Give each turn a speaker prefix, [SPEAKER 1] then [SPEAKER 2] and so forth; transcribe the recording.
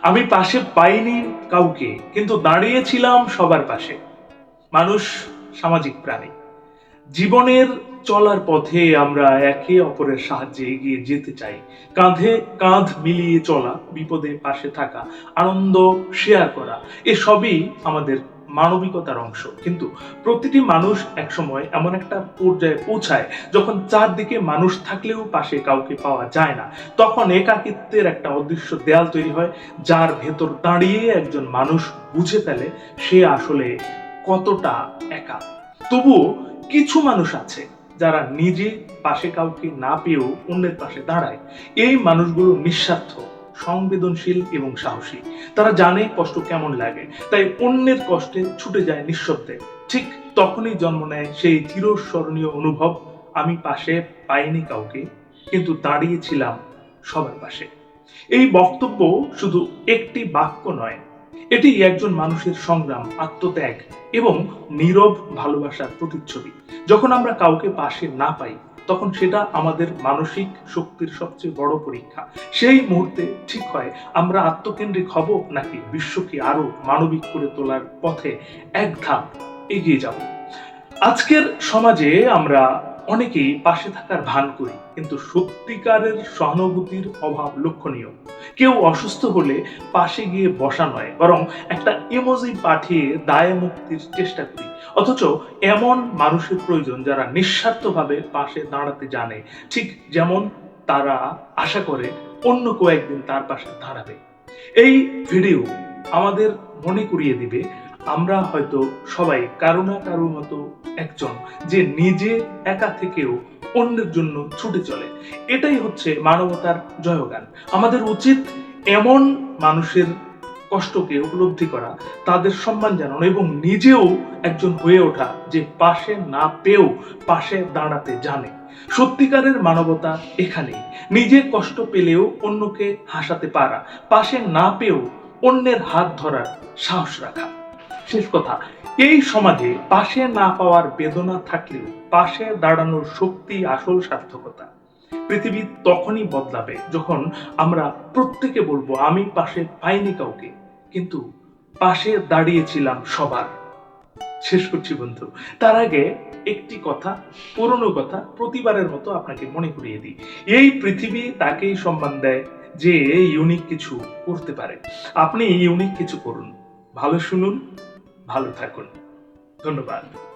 [SPEAKER 1] আমি পাশে পাইনি কাউকে, কিন্তু দাঁড়িয়েছিলাম সবার পাশে। মানুষ সামাজিক প্রাণী। জীবনের চলার পথে আমরা একে অপরের সাহায্যে এগিয়ে যেতে চাই। কাঁধে কাঁধ মিলিয়ে চলা, বিপদে পাশে থাকা, আনন্দ শেয়ার করা, এসবই আমাদের মানবিকতার অংশ। কিন্তু প্রতিটি মানুষ একসময় এমন একটা পর্যায়ে পৌঁছায় যখন চারদিকে মানুষ থাকলেও পাশে কাউকে পাওয়া যায় না। তখন একাকিত্বের একটা অদৃশ্য দেয়াল তৈরি হয়, যার ভেতর দাঁড়িয়ে একজন মানুষ বুঝে ফেলে সে আসলে কতটা একা। তবুও কিছু মানুষ আছে যারা নিজে পাশে কাউকে না পেয়েও অন্যের পাশে দাঁড়ায়। এই মানুষগুলো নিঃস্বার্থ, সংবেদনশীল এবং সাহসী। তারা জানে কষ্ট কেমন লাগে। তাই অন্যের কষ্টে ছুটে যায় নিঃশব্দে। ঠিক তখনই জন্ম নেয় সেই চিরস্মরণীয় অনুভব, আমি পাশে পাইনি কাউকে, কিন্তু দাঁড়িয়েছিলাম সবার পাশে। এই বক্তব্য শুধু একটি বাক্য নয়, এটি একজন মানুষের সংগ্রাম, আত্মত্যাগ এবং নীরব ভালোবাসার প্রতিচ্ছবি। যখন আমরা কাউকে পাশে না পাই তখন সেটা আমাদের মানসিক শক্তির সবচেয়ে বড় পরীক্ষা। সেই মুহূর্তে ঠিক হয়, আমরা আত্মকেন্দ্রিক হব নাকি বিশ্বকে আরও মানবিক করে তোলার পথে এক ধাপ এগিয়ে যাব। আজকের সমাজে আমরা অনেকেই পাশে থাকার ভান করি, কিন্তু সত্যিকারের সহানুভূতির অভাব লক্ষণীয়। কেউ অসুস্থ হলে পাশে গিয়ে বসা নয়, বরং একটা ইমোজি পাঠিয়ে দায় মুক্তির চেষ্টা করি। অথচ এমন মানুষের প্রয়োজন যারা নিঃস্বার্থভাবে পাশে দাঁড়াতে জানে, ঠিক যেমন তারা আশা করে অন্য কয়েকদিন তার পাশে দাঁড়াবে। এই ভিডিও আমাদের মনে করিয়ে দিবে আমরা হয়তো সবাই কারও না কারও মতো একজন যে নিজে একা থেকেও অন্যের জন্য ছুটে চলে। এটাই হচ্ছে মানবতার জয়গান। আমাদের উচিত এমন মানুষের কষ্টকে উপলব্ধি করা, তাদের সম্মান জানানো এবং নিজেও একজন হয়ে ওঠা যে পাশে না পেয়েও পাশে দাঁড়াতে জানে। সত্যিকারের মানবতা এখানেই। নিজে কষ্ট পেলেও অন্যকে হাসাতে পারা, পাশে না পেয়েও অন্যের হাত ধরার সাহস রাখা। শেষ কথা, এই সমাজে পাশে না পাওয়ার বেদনা থাকলেও পাশে দাঁড়ানোর শক্তি আসল সার্থকতা। পৃথিবী তখনই বদলাবে যখন আমরা প্রত্যেকে বলব, আমি পাশে পাইনি কাউকে, কিন্তু পাশে দাঁড়িয়েছিলাম সবার। শেষ করছি বন্ধু। তার আগে একটি কথা, পুরনো কথা প্রতিবারের মতো আপনাকে মনে করিয়ে দিই। এই পৃথিবী তাকেই সম্মান দেয় যে ইউনিক কিছু করতে পারে। আপনি ইউনিক কিছু করুন। ভালো শুনুন ভালো থাকুন। ধন্যবাদ।